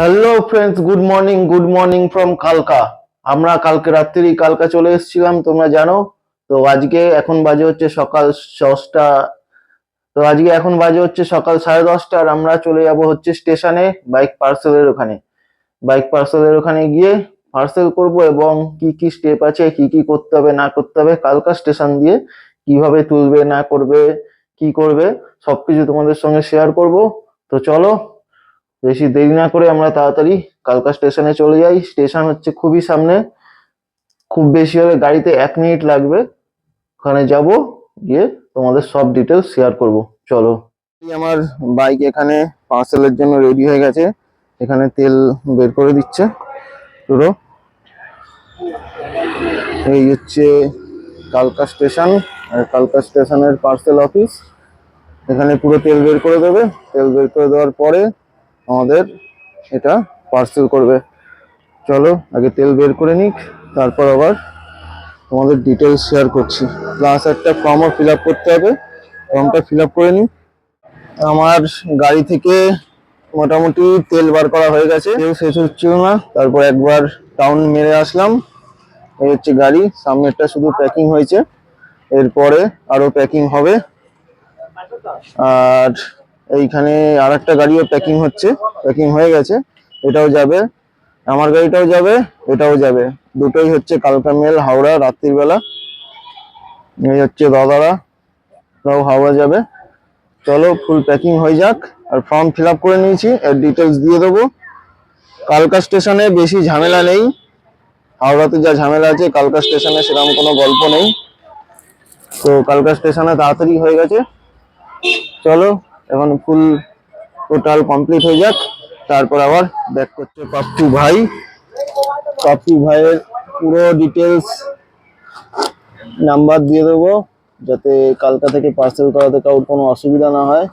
Hello friends good morning good morning from কালকা আমরা কালকে রাত্রি কালকা চলে এসেছিলাম, তোমরা জানো। তো আজকে এখন বাজে হচ্ছে সকাল দশটা। তো আজকে এখন বাজে হচ্ছে সকাল সাড়ে দশটা আর আমরা চলে যাব হচ্ছে স্টেশনে বাইক পার্সেলের ওখানে। বাইক পার্সেলের ওখানে গিয়ে পার্সেল করব এবং কি কি স্টেপ আছে, কি কি করতে হবে, না করতে হবে, কালকা স্টেশন দিয়ে কীভাবে তুলবে, না করবে, কি করবে, সবকিছু তোমাদের সঙ্গে শেয়ার করব। তো চলো বেশি দেরি না করে আমরা তাড়াতাড়ি কালকা স্টেশনে চলে যাই। স্টেশন হচ্ছে খুবই সামনে। খুব বেশি হলে গাড়িতে এক মিনিট লাগবে। ওখানে যাব, গিয়ে তোমাদের সব ডিটেলস শেয়ার করব। চলো। আমার বাইক এখানে পার্সেলের জন্য রেডি হয়ে গেছে। এখানে তেল বের করে দিচ্ছে। পুরো এই হচ্ছে কালকা স্টেশন আর কালকা স্টেশনের পার্সেল অফিস এখানে পুরো তেল বের করে দেবে। তেল বের করে দেওয়ার পরে আমাদের এটা পার্সেল করবে। চলো, আগে তেল বের করে নিক, তারপর আবার তোমাদের ডিটেলস শেয়ার করছি। প্লাস একটা ফর্মও ফিল করতে হবে। ফর্মটা ফিল করে নিই। আমার গাড়ি থেকে মোটামুটি তেল বার করা হয়ে গেছে। তেল শেষ হচ্ছিল না, তারপর একবার টাউন মেরে আসলাম। এই হচ্ছে গাড়ি, সামনেরটা শুধু প্যাকিং হয়েছে। এরপরে আরও প্যাকিং হবে। আর এইখানে আর একটা গাড়িও প্যাকিং হচ্ছে প্যাকিং হয়ে গেছে। এটাও যাবে। আমার গাড়িটাও যাবে, এটাও যাবে। দুটোই হচ্ছে কালকা মেল, হাওড়া, রাত্রির বেলা। এই হচ্ছে দাদারা, তাও হাওড়া যাবে। চলো ফুল প্যাকিং হয়ে যাক, আর ফর্ম ফিল করে নিয়েছি, এর ডিটেলস দিয়ে দেবো। কালকা স্টেশনে বেশি ঝামেলা নেই। হাওড়াতে যা ঝামেলা আছে, কালকা স্টেশনে সেরকম কোনো গল্প নেই। তো কালকা স্টেশনে তাড়াতাড়ি হয়ে গেছে। চলো এখন ফুল টোটাল কমপ্লিট হয়ে যাক তারপর আবার ব্যাক করছে পাপ্পু ভাই পাপ্পু ভাইয়ের পুরো ডিটেলস নাম্বার দিয়ে দেবো যাতে কালকা থেকে পার্সেল করাতে কারোর কোনো অসুবিধা না হয়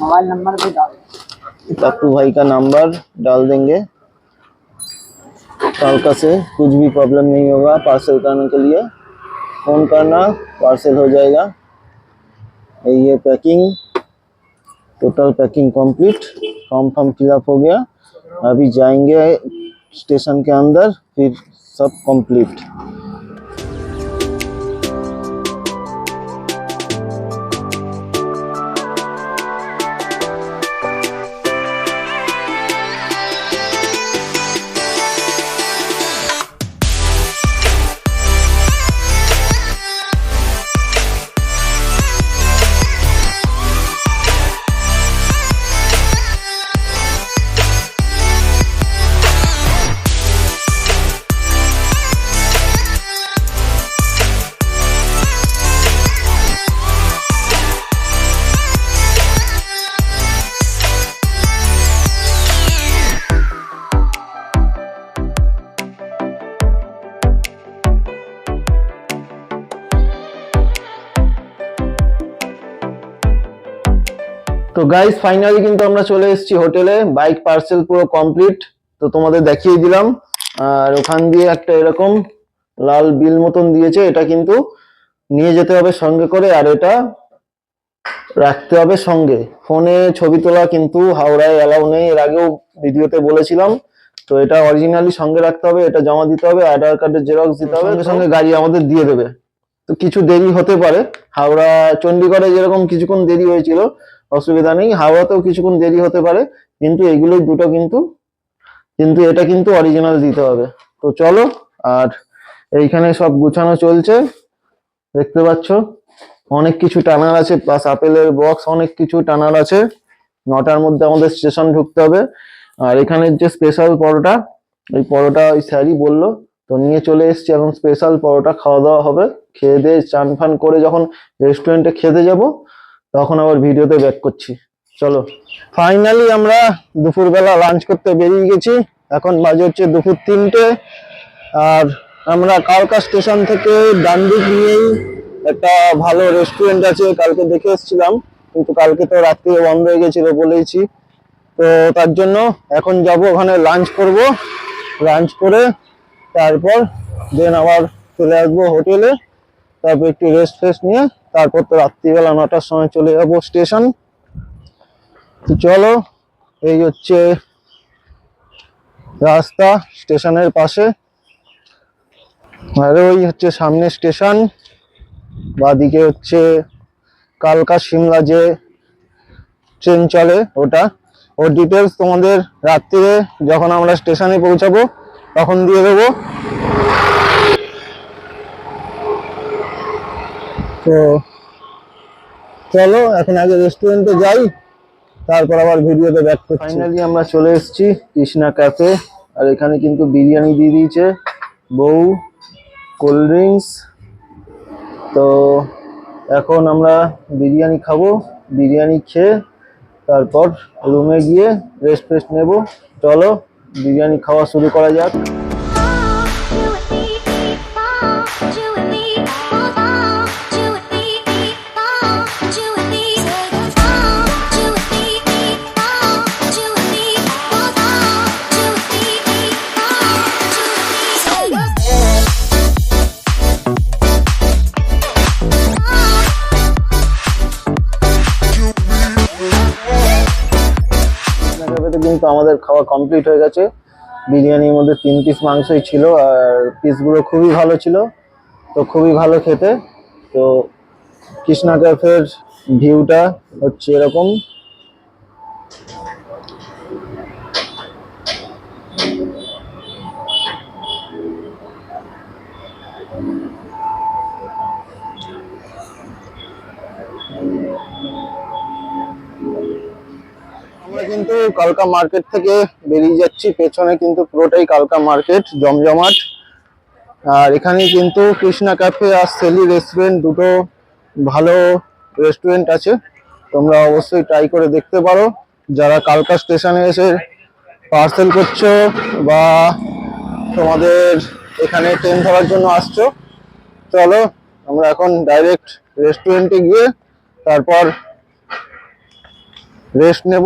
मोबाइल नंबर भी डाल पप्पू भाई का नंबर डाल देंगे कालका से कुछ भी प्रॉब्लम नहीं होगा पार्सल करने के लिए फोन करना पार्सल हो जाएगा ये packing total packing complete form form fill up हो गया। अभी जाएँगे स्टेशन के अंदर, फिर सब कंप्लीट তো গাইস ফাইনালি কিন্তু আমরা চলে এসেছি হোটেলে। বাইক পার্সেল পুরো কমপ্লিট তো তোমাদের দেখিয়ে দিলাম। আর ওখান দিয়ে একটা এরকম লাল বিল মতন দিয়েছে। এটা কিন্তু নিয়ে যেতে হবে সঙ্গে করে। আর এটা রাখতে হবে সঙ্গে। ফোনে ছবি তোলা কিন্তু হাওড়ায় অ্যালাউ নেই। এর আগেও ভিডিওতে বলেছিলাম। তো এটা অরিজিনালি সঙ্গে রাখতে হবে। এটা জমা দিতে হবে। আধার কার্ডের জেরক্স দিতে হবে। সঙ্গে সঙ্গে। গাড়ি আমাদের দিয়ে দেবে। তো কিছু দেরি হতে পারে। হাওড়া চণ্ডীগড়ে যেরকম কিছুক্ষণ দেরি হয়েছিল অসুবিধা নেই, হাওয়াতেও কিছুক্ষণ দেরি হতে পারে, কিন্তু এগুলোই দুটো কিন্তু কিন্তু এটা কিন্তু অরিজিনাল দিতে হবে। তো চলো, আর এইখানে সব গুছানো চলছে, দেখতে পাচ্ছ, অনেক কিছু টানার আছে প্লাস আপেলের বক্স অনেক কিছু টানার আছে, নটার মধ্যে আমাদের স্টেশন ঢুকতে হবে। আর এখানের যে স্পেশাল পরোটা ওই পরোটা ওই স্যারই বলল, তো নিয়ে চলে এসেছি, এখন স্পেশাল পরোটা খাওয়া দাওয়া হবে। খেয়ে দিয়ে চান ফান করে যখন রেস্টুরেন্টে খেতে যাব তখন আবার ভিডিওতে ব্যাক করছি। চলো ফাইনালি আমরা দুপুরবেলা লাঞ্চ করতে বেরিয়ে গেছি। এখন বাজে হচ্ছে দুপুর তিনটে। আর আমরা কালকা স্টেশন থেকে ডান্ডিক নিয়েই একটা ভালো রেস্টুরেন্ট আছে, কালকে দেখে এসেছিলাম। কিন্তু কালকে তো রাত্রে বন্ধ হয়ে গেছিল বলেইছি। তো তার জন্য এখন যাব ওখানে লাঞ্চ করব। লাঞ্চ করে তারপর দেন আবার চলে আসব হোটেলে তারপর একটু রেস্ট ফেস্ট নিয়ে তারপর তো রাত্রিবেলা নটার সময় চলে যাব স্টেশন। তো চলো, এই হচ্ছে রাস্তা স্টেশনের পাশে। আর ওই হচ্ছে সামনে স্টেশন, বাদিকে হচ্ছে কালকা সিমলা যে ট্রেন চলে ওটা। ওর ডিটেলস তোমাদের রাত্রিরে যখন আমরা স্টেশনে পৌঁছাবো, তখন দিয়ে দেবো। তো চলো, এখন আগে রেস্টুরেন্টে যাই, তারপর আবার ভিডিওতে ব্যাক করছি। ফাইনালি আমরা চলে এসেছি কৃষ্ণা ক্যাফে আর এখানে কিন্তু বিরিয়ানি দিয়ে দিয়েছে, বউ কোল্ড ড্রিঙ্কস তো এখন আমরা বিরিয়ানি খাব, বিরিয়ানি খেয়ে তারপর রুমে গিয়ে রেস্ট ফেস্ট নেব। চলো, বিরিয়ানি খাওয়া শুরু করা যাক। কিন্তু আমাদের খাওয়া কমপ্লিট হয়ে গেছে। বিরিয়ানির মধ্যে তিন পিস মাংসই ছিল আর পিসগুলো খুবই ভালো ছিল। তো খুবই ভালো খেতে। তো কৃষ্ণা ক্যাফের ভিউটা হচ্ছে এরকম। কিন্তু কালকা মার্কেট থেকে বেরিয়ে যাচ্ছি। পেছনে কিন্তু পুরোটাই কালকা মার্কেট জমজমাট। আর এখানে কিন্তু কৃষ্ণা ক্যাফে আর সেলি রেস্টুরেন্ট দুটো ভালো রেস্টুরেন্ট আছে। তোমরা অবশ্যই ট্রাই করে দেখতে পারো। যারা কালকা স্টেশনে এসে পার্সেল করছ বা তোমাদের এখানে ট্রেন ধরার জন্য আসছো, চলো আমরা এখন ডাইরেক্ট রেস্টুরেন্টে গিয়ে তারপর রেস্ট নেব।